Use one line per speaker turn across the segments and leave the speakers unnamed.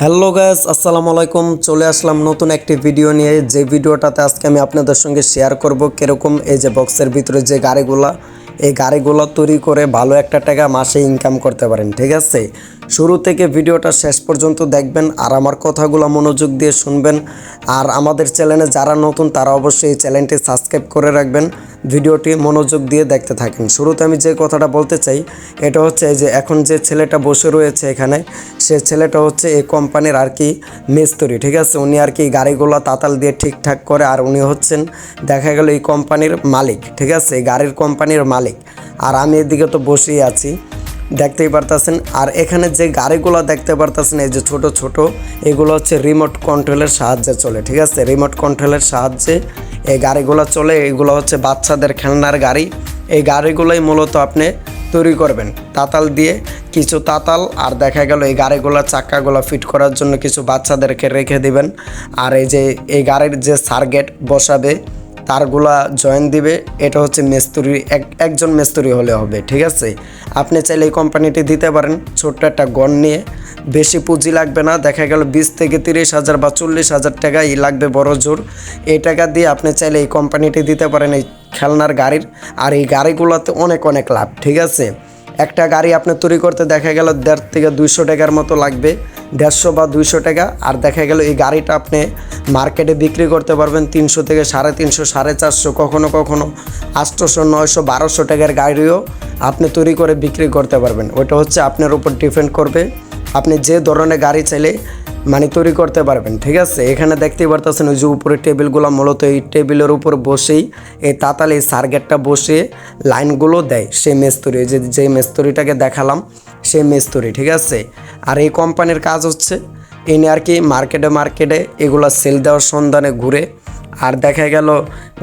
Hello gas আসসালামু আলাইকুম। চলে আসলাম নতুন একটি ভিডিও নিয়ে। যে ভিডিওটাতে আজকে আমি আপনাদের সঙ্গে শেয়ার করব কীরকম এই যে বক্সের ভিতরে যে গাড়িগুলা, এই গাড়িগুলো তৈরি করে ভালো একটা টাকা মাসে ইনকাম করতে পারেন, ঠিক আছে? শুরু থেকে ভিডিওটা শেষ পর্যন্ত দেখবেন আর আমার কথাগুলো মনোযোগ দিয়ে শুনবেন। আর আমাদের চ্যানেলে যারা নতুন, তারা অবশ্যই এই চ্যানেলটি সাবস্ক্রাইব করে রাখবেন। ভিডিওটি মনোযোগ দিয়ে দেখতে থাকেন। শুরুতে আমি যে কথাটা বলতে চাই, এটা হচ্ছে যে এখন যে ছেলেটা বসে রয়েছে এখানে, সে ছেলেটা হচ্ছে এই কোম্পানির আর কি মিস্ত্রি, ঠিক আছে? উনি আর কি গাড়িগুলো তাতাল দিয়ে ঠিকঠাক করে আর উনি হচ্ছেন, দেখা গেল এই কোম্পানির মালিক, ঠিক আছে? গাড়ির কোম্পানির মালিক। আর আমি এদিকে তো বসেই আছি। দেখতেই পারতেছেন। আর এখানে যে গাড়িগুলো দেখতে পারতেছেন, এই যে ছোট ছোট, এগুলো হচ্ছে রিমোট কন্ট্রোলের সাহায্যে চলে, ঠিক আছে? রিমোট কন্ট্রোলের সাহায্যে এই গাড়িগুলো চলে, এগুলো হচ্ছে বাচ্চাদের খেলনার গাড়ি। এই গাড়িগুলোই মূলত আপনি তৈরি করবেন। তাতাল দিয়ে কিছু তাতাল, আর দেখা গেল এই গাড়িগুলো, চাক্কাগুলো ফিট করার জন্য কিছু বাচ্চাদেরকে রেখে দিবেন। আর এই যে, এই গাড়ির যে সার্গেট বসাবে তারগুলা জয়েন দিবে, এটা হচ্ছে মেস্তুরি, এক, একজন মেস্তুরি হলে হবে, ঠিক আছে? আপনি চাইলে এই কোম্পানিটি দিতে পারেন, ছোট্ট একটা গন নিয়ে। বেশি পুঁজি লাগবে না, দেখা গেল বিশ থেকে তিরিশ হাজার বা চল্লিশ হাজার টাকাই লাগবে বড় জোর। এই টাকা দিয়ে আপনি চাইলে এই কোম্পানিটি দিতে পারেন এই খেলনার গাড়ির, আর এই গাড়িগুলোতে অনেক অনেক লাভ, ঠিক আছে? একটা গাড়ি আপনি তৈরি করতে দেখা গেল দেড় থেকে দুইশো টাকার মতো লাগবে, দেড়শো বা দুইশো টাকা, আর দেখা গেল এই গাড়িটা আপনি মার্কেটে বিক্রি করতে পারবেন তিনশো থেকে সাড়ে তিনশো, সাড়ে চারশো, কখনো কখনো আটশোশো, নয়শো, বারোশো টাকার গাড়িও আপনি তৈরি করে বিক্রি করতে পারবেন। ওটা হচ্ছে আপনার উপর ডিপেন্ড করবে। আপনি যে ধরনের গাড়ি চাইলে মানে তৈরি করতে পারবেন, ঠিক আছে? এখানে দেখতেই পারতেছেন ওই যে উপরে টেবিলগুলো, মূলত এই টেবিলের উপর বসেই এই তাতাল এই সার্গেটটা বসে লাইনগুলো দেয় সেই মেস্তরি। যে যে মেস্তরিটাকে দেখালাম, সেই মেস্তরি, ঠিক আছে? আর এই কোম্পানির কাজ হচ্ছে ইনি আর কি মার্কেটে মার্কেটে এগুলো সেল দেওয়ার সন্ধানে ঘুরে। আর দেখা গেল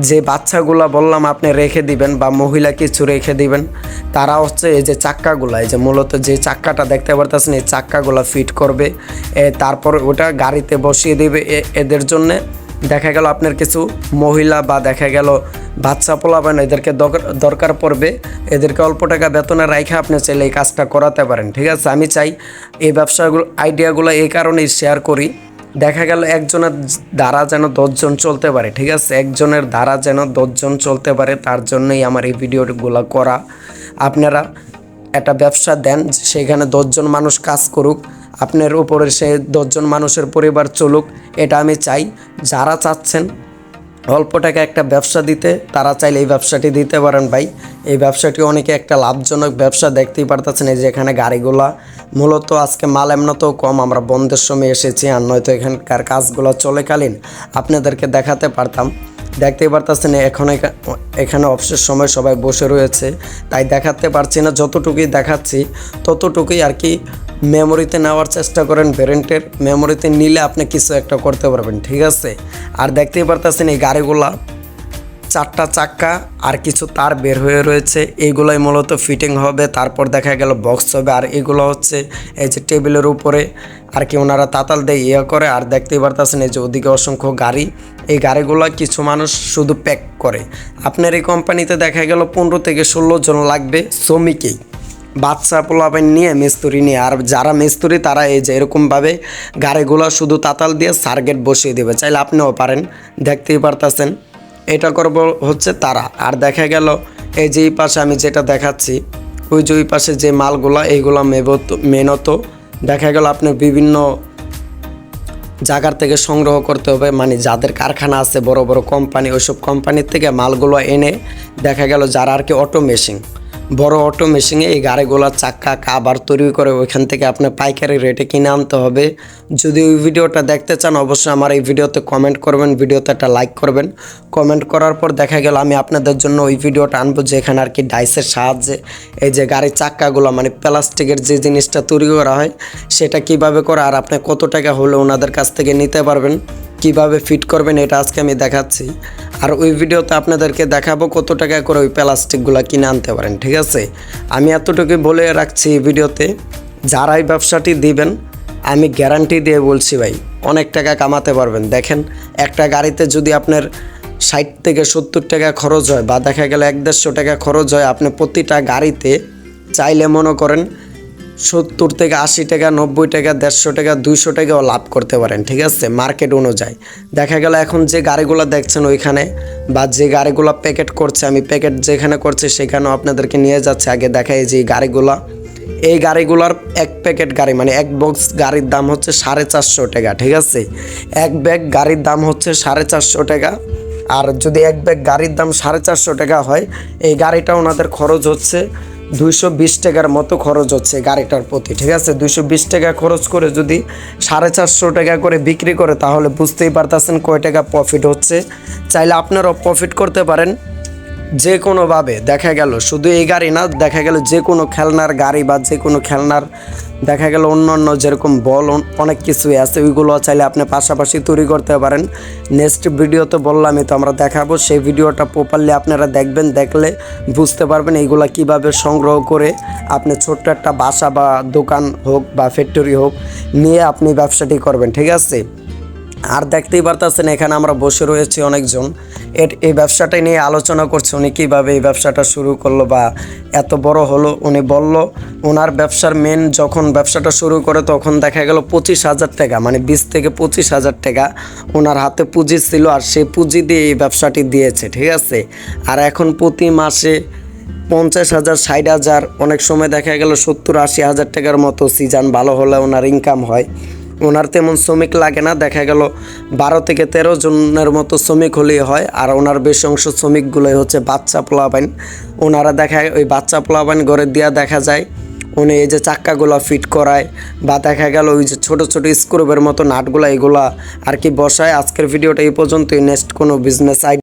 যে বাচ্চাগুলো বললাম আপনি রেখে দিবেন বা মহিলা কিছু রেখে দিবেন, তারা হচ্ছে এই যে চাক্কাগুলো, এই যে মূলত যে চাক্কাটা দেখতে পারতেছেন, এই চাক্কাগুলো ফিট করবে। তারপর ওটা গাড়িতে বসিয়ে দিবে এদের জন্যে। দেখা গেল আপনার কিছু মহিলা বা দেখা গেল বাচ্চা পোলাবেন এদেরকে দর- দরকার পড়বে। এদেরকে অল্প টাকা বেতনে রাইখে আপনি চাইলে এই কাজটা করাতে পারেন, ঠিক আছে? আমি চাই এই ব্যবসাগুলো, আইডিয়াগুলো এই কারণেই শেয়ার করি। দেখা গেল একজনের দ্বারা যেন দশজন চলতে পারে, ঠিক আছে? একজনের দ্বারা যেন দশজন চলতে পারে, তার জন্যই আমার এই ভিডিওগুলো করা। আপনারা একটা ব্যবসা দেন, সেখানে দশজন মানুষ কাজ করুক, আপনার উপরে সে দশজন মানুষের পরিবার চলুক, এটা আমি চাই। যারা চাচ্ছেন অল্প টাকা একটা ব্যবসা দিতে, তারা চাইলে এই ব্যবসাটি দিতে পারেন ভাই। এই ব্যবসাটি অনেকে একটা লাভজনক ব্যবসা দেখতেই পারতেছেন, এই যে এখানে গাড়িগুলা। মূলত আজকে মাল এমনতেও কম, আমরা বন্ধের সময় এসেছি আর নয়তো এখানকার কাজগুলো চলেকালীন আপনাদেরকে দেখাতে পারতাম। দেখতেই পারতেছেন, এখন এখানে অফিসের সময় সবাই বসে রয়েছে, তাই দেখাতে পারছি না, যতটুকুই দেখাচ্ছি, ততটুকুই আর কি মেমোরিতে নেওয়ার চেষ্টা করেন ব্রেন্টের মেমোরিতে নিলে আপনি কিছু একটা করতে পারবেন, ঠিক আছে? আর দেখতেই পারতেছেন এই গাড়িগুলা, চারটা চাক্কা আর কিছু তার বের হয়ে রয়েছে। এইগুলোই মূলত ফিটিং হবে, তারপর দেখা গেল বক্স হবে, আর এগুলো হচ্ছে এই যে টেবিলের উপরে, আর কি ওনারা তাতাল দিয়ে ইয়ে করে, আর দেখতেই পারতেছেন এই যে ওদিকে অসংখ্য গাড়ি। এই গাড়িগুলো কিছু মানুষ শুধু প্যাক করে। আপনার এই কোম্পানিতে দেখা গেল পনেরো থেকে ষোলো জন লাগবে শ্রমিকেই। বাচ্চা পোলাবেন নিয়ে, মিস্ত্রি নিয়ে। আর যারা মিস্ত্রি, তারা এই যে এরকমভাবে গাড়িগুলো শুধু তাতাল দিয়ে সার্গেট বসিয়ে দেবে। চাইলে আপনিও পারেন, দেখতেই পারতেছেন। এটা করব হচ্ছে তারা। আর দেখা গেল, এই যে পাশে আমি যেটা দেখাচ্ছি, ওই যে ওই পাশে যে মালগুলা, এইগুলো মেবত, মেনত। দেখা গেল আপনি বিভিন্ন জায়গার থেকে সংগ্রহ করতে হবে। মানে যাদের কারখানা আছে, বড় বড় কোম্পানি, ওইসব কোম্পানির থেকে মালগুলো এনে দেখা গেল যারা আর কি অটো মেশিন বড় অটো মেশিনে এই গাড়িগুলোর চাক্কা, কাবার তৈরি করে ওইখান থেকে আপনার পাইকারি রেটে কিনে আনতে হবে। যদি ওই ভিডিওটা দেখতে চান, অবশ্যই আমার এই ভিডিওতে কমেন্ট করবেন, ভিডিওতে একটা লাইক করবেন। কমেন্ট করার পর দেখা গেল আমি আপনাদের জন্য ওই ভিডিওটা আনব যেখানে আর কি ডাইসের সাহায্যে এই যে গাড়ির চাক্কাগুলো মানে প্লাস্টিকের যে জিনিসটা তৈরি করা হয়, সেটা কীভাবে করে আর আপনি কত টাকা হলে ওনাদের কাছ থেকে নিতে পারবেন, কীভাবে ফিট করবেন, এটা আজকে আমি দেখাচ্ছি। আর ওই ভিডিওতে আপনাদেরকে দেখাবো কত টাকা করে ওই প্লাস্টিকগুলো কিনে আনতে পারেন, ঠিক আছে? আমি এতটুকু বলে রাখছি ভিডিওতে। যারা এই ব্যবসাটি দিবেন আমি গ্যারান্টি দিয়ে বলছি ভাই, অনেক টাকা কামাতে পারবেন। দেখেন, একটা গাড়িতে যদি আপনার ষাট থেকে সত্তর টাকা খরচ হয় বা দেখা গেলে এক দেড়শো টাকা খরচ হয়, আপনি প্রতিটা গাড়িতে চাইলে মনে করেন সত্তর থেকে আশি টাকা, নব্বই টাকা, দেড়শো টাকা, দুইশো টাকাও লাভ করতে পারেন, ঠিক আছে? মার্কেট অনুযায়ী। দেখা গেল এখন যে গাড়িগুলো দেখছেন ওইখানে বা যে গাড়িগুলো প্যাকেট করছে, আমি প্যাকেট যেখানে করছি সেখানেও আপনাদেরকে নিয়ে যাচ্ছে। আগে দেখাই যে গাড়িগুলা এই গাড়িগুলোর এক প্যাকেট গাড়ি মানে এক বক্স গাড়ির দাম হচ্ছে সাড়ে চারশো টাকা, ঠিক আছে? এক ব্যাগ গাড়ির দাম হচ্ছে সাড়ে চারশো টাকা। আর যদি এক ব্যাগ গাড়ির দাম সাড়ে চারশো টাকা হয়, এই গাড়িটা ওনাদের খরচ হচ্ছে দুইশো বিশ টাকার মতো খরচ হচ্ছে গাড়িটার প্রতি, ঠিক আছে? দুইশো বিশ টাকা খরচ করে যদি সাড়ে চারশো টাকা করে বিক্রি করে, তাহলে বুঝতেই পারতেছেন কয় টাকা প্রফিট হচ্ছে। চাইলে আপনারাও প্রফিট করতে পারেন। যে কোনোভাবে দেখা গেল, শুধু এই গাড়ি না, দেখা গেল যে কোনো খেলনার গাড়ি বা যে কোনো খেলনার, দেখা গেল অন্য অন্য যেরকম বল অনেক কিছুই আছে, ওইগুলো চাইলে আপনি পাশাপাশি তৈরি করতে পারেন। নেক্সট ভিডিও ভিডিওতে বললামই তো আমরা দেখাবো, সেই ভিডিওটা প্রপারলি আপনারা দেখবেন, দেখলে বুঝতে পারবেন এইগুলা কীভাবে সংগ্রহ করে আপনি ছোট্ট একটা বাসা বা দোকান হোক বা ফ্যাক্টরি হোক নিয়ে আপনি ব্যবসাটি করবেন, ঠিক আছে? আর দেখতেই পারতেছেন, এখানে আমরা বসে রয়েছি অনেকজন। এর এই ব্যবসাটা নিয়ে আলোচনা করছে উনি কীভাবে এই ব্যবসাটা শুরু করল বা এত বড় হলো, উনি বলল ওনার ব্যবসার মেন যখন ব্যবসাটা শুরু করে তখন দেখা গেল পঁচিশ হাজার টাকা মানে বিশ থেকে পঁচিশ হাজার টাকা ওনার হাতে পুঁজি ছিল আর সেই পুঁজি দিয়ে এই ব্যবসাটি দিয়েছে, ঠিক আছে? আর এখন প্রতি মাসে পঞ্চাশ হাজার, ষাট হাজার, অনেক সময় দেখা গেল সত্তর আশি হাজার টাকার মতো সিজন ভালো হলে ওনার ইনকাম হয়। ওনার তেমন শ্রমিক লাগে না। দেখা গেল বারো থেকে তেরো জনের মতো শ্রমিক হলেই হয়, আর ওনার বেশি অংশ শ্রমিকগুলোই হচ্ছে বাচ্চা পোলাপাইন। ওনারা দেখা ওই বাচ্চা পোলাপাইন ঘরে দিয়া দেখা যায়, উনি এই যে চাক্কাগুলো ফিট করায়, বা দেখা গেল ওই যে ছোটো ছোটো স্ক্রুবের মতো নাটগুলো এগুলা আর কি বসায়। আজকের ভিডিওটা এই পর্যন্তই, নেক্সট কোনো বিজনেস আইডিয়া